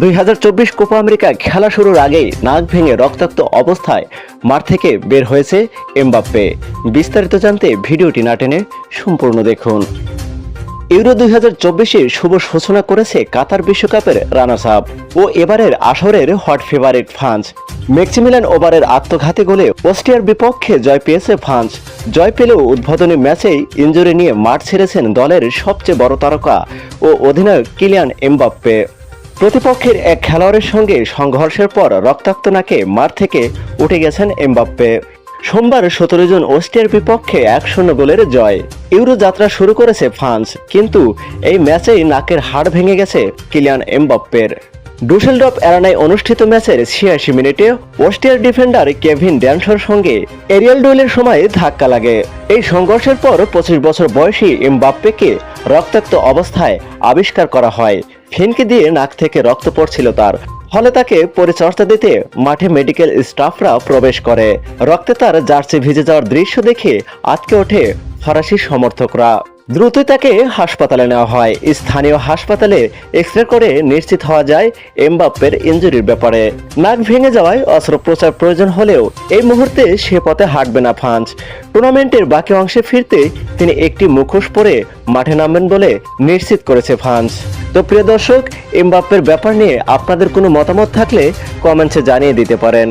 দুই হাজার চব্বিশ কোপা আমেরিকা খেলা শুরুর আগেই নাক ভেঙে রক্তাক্ত অবস্থায় মাঠ থেকে বের হয়েছে এমবাপ্পে। বিস্তারিত জানতে ভিডিওটি না টেনে সম্পূর্ণ দেখুন। ইউরো দুই হাজার চব্বিশের শুভ সূচনা করেছে কাতার বিশ্বকাপের রানার্স আপ ও এবারের আসরের হট ফেভারিট ফ্রান্স। ম্যাক্সিমিলান ওভারের আত্মঘাতী গোলে অস্ট্রিয়ার বিপক্ষে জয় পেয়েছে ফ্রান্স। জয় পেলেও উদ্বোধনী ম্যাচেই ইঞ্জুরি নিয়ে মাঠ ছেড়েছেন দলের সবচেয়ে বড় তারকা ও অধিনায়ক কিলিয়ান এমবাপ্পে। প্রতিপক্ষের এক খেলোয়াড়ের সঙ্গে সংঘর্ষের পর রক্তাক্ত নাকে মার থেকে উঠে গেছেন এমবাপ্পে। সোমবার সতেরো জন অস্ট্রিয়ার বিপক্ষে এক শূন্য গোলের জয়। ইউরো যাত্রা শুরু করেছে ফ্রান্স, কিন্তু এই ম্যাচেই নাকের হাড় ভেঙে গেছে কিলিয়ান এমবাপ্পের। ডুসেলডপ এরানায় অনুষ্ঠিত ম্যাচের ছিয়াশি মিনিটে অস্ট্রিয়ার ডিফেন্ডার কেভিন ড্যানসর সঙ্গে এরিয়াল ডোয়েলের সময় ধাক্কা লাগে। এই সংঘর্ষের পর পঁচিশ বছর বয়সী এমবাপ্পেকে রক্তাক্ত অবস্থায় আবিষ্কার করা হয়। ফিনকে দিয়ে নাক থেকে রক্ত পড়ছিল তার। ফলে তাকে পরিচর্যা দিতে মাঠে মেডিকেল স্টাফরা প্রবেশ করে। রক্তে তার জার্সি ভিজে যাওয়ার দৃশ্য দেখে আটকে ওঠে ফরাসি সমর্থকরা। দ্রুতই তাকে হাসপাতালে নেওয়া হয়। স্থানীয় হাসপাতালে এক্স রে করে নিশ্চিত হওয়া যায় এমবাপ্পের ইঞ্জুরির ব্যাপারে। নাক ভেঙে যাওয়ায় অস্ত্রোপচার প্রয়োজন হলেও এই মুহূর্তে সে পথে হাঁটবে না ফ্রান্স টুর্নামেন্টের বাকি অংশে ফিরতে তিনি একটি মুখোশ পরে মাঠে নামবেন বলে নিশ্চিত করেছে ফ্রান্স তো প্রিয় দর্শক, এমবাপ্পের ব্যাপার নিয়ে আপনাদের কোনো মতামত থাকলে কমেন্টসে জানিয়ে দিতে পারেন।